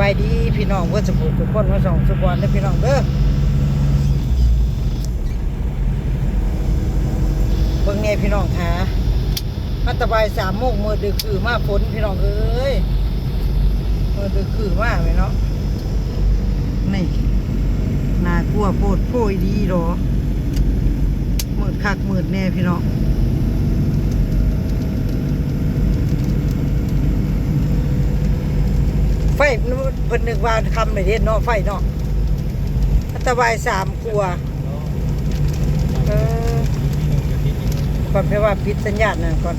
บายดีพี่น้องเพื่อนสมุทุกคนมาส่องสุกวันเด้พี่น้องเด้อเบิ่งแน่พี่น้องค่ะมาตะบายสามโมงมือดึกคือมาฝนพี่น้องเอ้ยมือดึกคือมาไหมเนาะนี่นากลัวโพดโพยดีหรอมืดคักมืดแน่พี่น้อง ไฟเพิ่นนึกว่าคำเลยเด้เนาะไฟเนาะอัตบายสามกลัวเออก่อนเพราะว่าปิดสัญญาณนั่นก่อน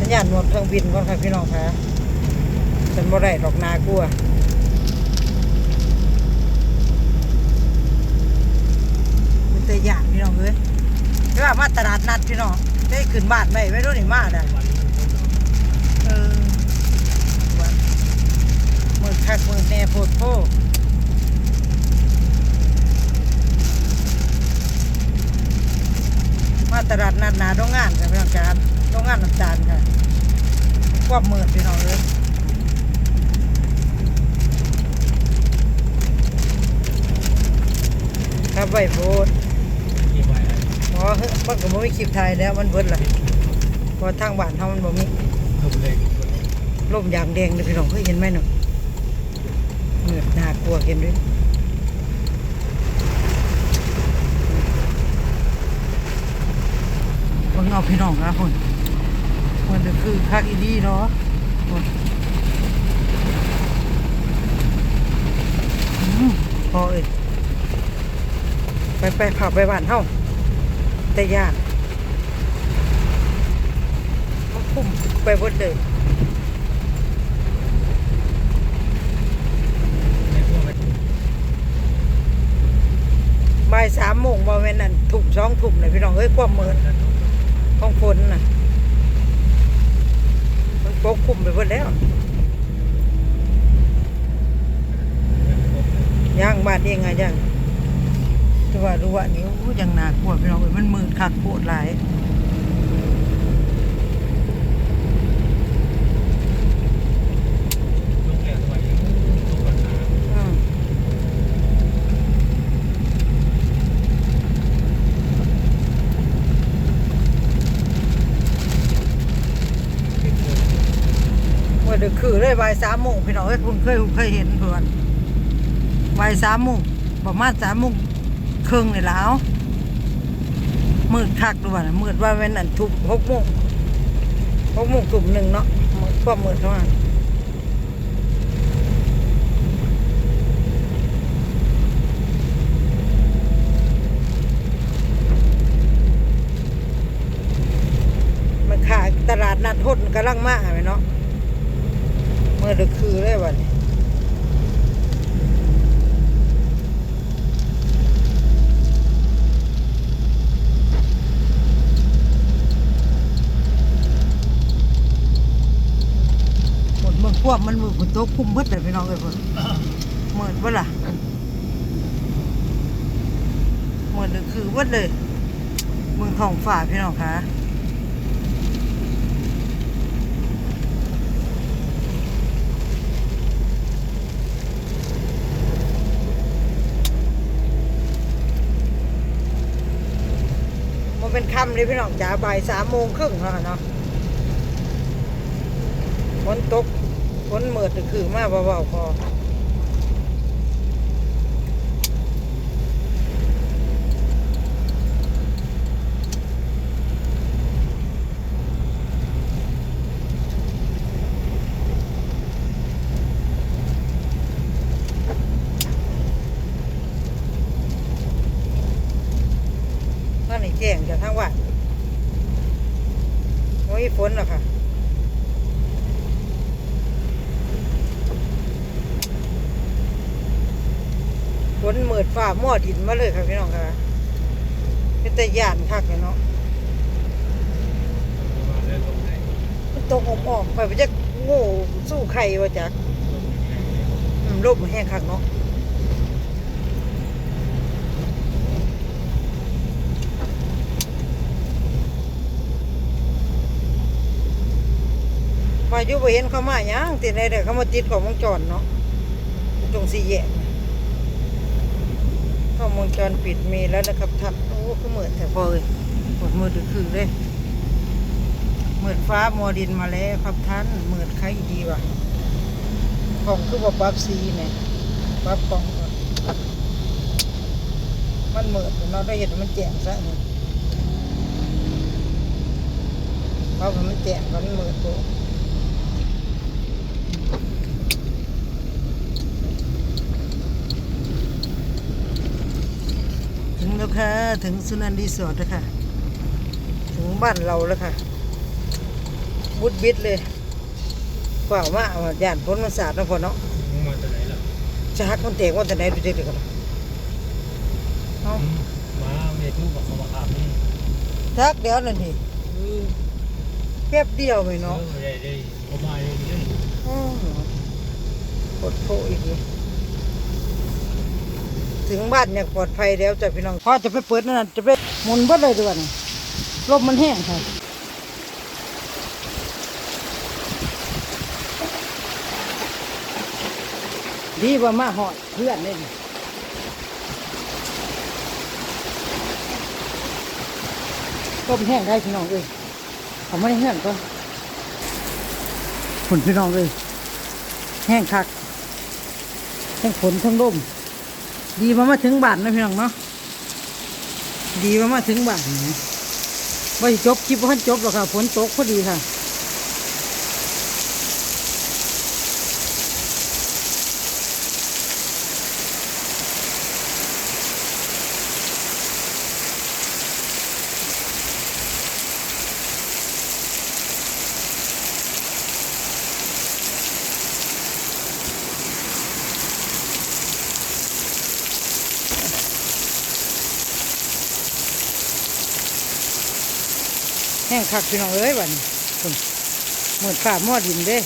สัญญาณหมดเครื่องบินก่อนค่ะพี่น้องค่ะฉันบ่ได้ดอกนากลัวมันแต่ยานพี่น้องเอ้ยไม่ว่ามาตลาดนัดพี่น้องได้ขึ้นบ้านไหมไม่รู้นี่มาได้เออ มือคักมือแน่โพดโพมาตลาดนัดหนาโรงงานค่ะพี่น้องการโรงงานน้ำตาลค่ะควบมือพี่น้องเลยครับไว้โพดอ๋อเฮ้ยมันก็บ่มีคลิปไทยแล้วมันเบิดละเพอทางบ้านเฮามันบ่มีลมยางแดงเลยพี่น้องเคยเห็นไหมเนาะเห มือดน่ากลัวเห็นด้วยคนเอาพี่น้องครับคนมันก็คือคักอีดีเนาะคนพอเอ้ยไปไปขับไปบ้านเฮาแต่ยานมันคุ้มไปหมดเลย บ่ายสามโมงบ่แม่นนั่นถุ่มสองถุ่มเลยพี่น้องเอ้ยความมืดของฝนน่ะ มันปกคลุมไปหมดแล้วย่างบานเองไงย่างแต่ว่ารู้ว่านี่ยังนากลัวพี่น้องเอ้ยมันมืดคักโคตรหลายอืมว่าเดือคือเลยบ่ายสามโมงพี่น้องเอ้ยคุณเคยเคยเห็นเพื่อนบ่ายสามโมงประมาณสามโมงครึ่งนี่แล้วมืดคักด้วยมืดว่าเป็นอันทุบหกโมงหกโมงกลุ่มหนึ่งเนาะมืดความมืดเท่านั้นมันขายตลาดนัดหดกำลังมาไหมเนาะ มื่อดือคือเลยวันนี้ฝนเมืองควบมันมือฝนตกคุ้มเบิดเลยพี่น้องเอ้ยฝนเหมือนว่าล่ะเหมือนเลยคือเบิดเลยเมืองทองฝ่าพี่น้องคะ เป็นค่ำเลยพี่น้องจ๋าบ่ายสามโมงครึ่งแล้วเนาะฝนตกฝนเมือดคือมาเบาๆพอนั่นนี่แจ้งจากทางวัดโอ้ยฝนหรอค่ะฝนเมืดฟ้ามัวดินมาเลยครับพี่น้องค่ะเป็นแต่ย่านคักเนาะมันตกออกๆไปไปจะโง่สู้ใครวะจ๊ะอืมลมแห้งคักเนาะ มมาอยู่บ่เห็นเขามาหยังติดได้เด้อเขามาติดของวงจรเนาะตรงสี่แยกกล้องวงจรปิดมีแล้วนะครับท่านโอ้ก็เหมือนแต่พอเอ้ยหมดมือดึกคือเลยเหมือนฟ้ามัวดินมาแล้วครับท่านเหมือนใครดีวะของคือว่าปรับสีเนี่ยปรับกล่องมันเหมือนเราะได้เห็นมันแจ่มซะนี่เพราะมันแจ่มก็มันเหมือนโตถึงแล้ว ค่ะ ถึงสุนันท์รีสอร์ทแล้วค่ะ ถึงบ้านเราแล้วค่ะบุดบิดเลยกว่ามาเอาย่านพ้นมันสาดแล้วพอเนาะมึงมาจากไหนล่ะจะหักมันแตกว่าแต่ไหนดูเด็กๆกันเอาอืมมาเมทุกับเขามาขับนี่ทักเดี๋ยวนั่นดิเออแป๊บเดียวไปเนาะเนาะได้ได้เขามาเองเลยอ้าวปวดโผอีกเลย ถึงบ้านอย่างปลอดภัยแล้วจ้ะพี่น้องพอจะไปเปิดนั่นนะจะไปหมุนเบิดเลยด้วยนี่ลมมันแห้งค่ะดีว่ามาหอดเพื่อนเลยนี่ต้มแห้งได้พี่น้องเอ้ยเอาไม่ได้แห้งก่อนผลพี่น้องเอ้ยแห้งคักทั้งฝนทั้งลม ดีมามาถึงบ้านนะพี่น้องเนาะดีมามาถึงบ้านนะว่าจบคลิปว่าจบหรอกค่ะฝนตกพอดีค่ะ ห้งคักพี่น้องเอ้ยวันคุณหมดฝ่าหม้อดินเด้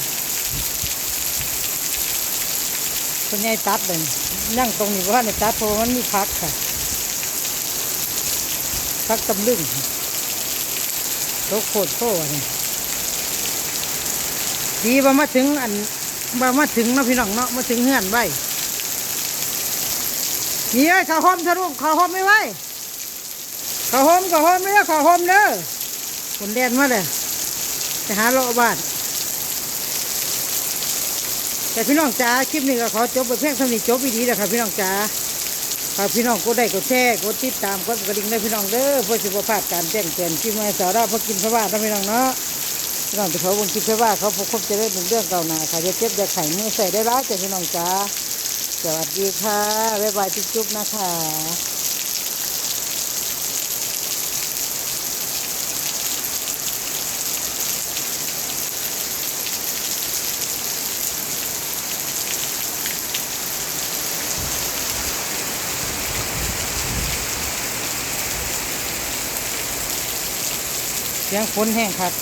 คนใหญ่ตัดเลยนั่งตรงนี้ว่าในตัดเพราะว่ามันมีพักค่ะ พักตำลึงโตโคตรโตอันนี้ดีว่ามาถึงอันว่ามาถึงนะพี่น้องเนาะมาถึงเฮือนไว้นี่เอ้ยข้าวหอมทะลุข้าวหอมไม่ไหวข้าวหอมข้าวหอมไม่ได้ข้าวหอมเด้อ คนแดนมาเลยไปหาเลาะบ้าน แต่พี่น้องจ๋าคลิปนี้ก็ขอจบไปเพียงเท่านี้จบอีดีแล้วครับพี่น้องจ๋าฝากพี่น้องกดได้กดแชร์กดติดตามกดกระดิ่งได้พี่น้องเด้อเพื่อสุขภาพการแจ้งเตือนที่มาสาระเพราะกินพระว่านะพี่น้องเนาะพี่น้องจะเขาบนกินพระว่าเขาพบคบจะได้เป็นเรื่องเก่าหนาค่ะจะเจ็บจะไข่มือใส่ได้ร้ายแต่พี่น้องจ๋าสวัสดีค่ะบ๊ายบายจุ๊บๆนะคะ เสียงฝนแห้งครับ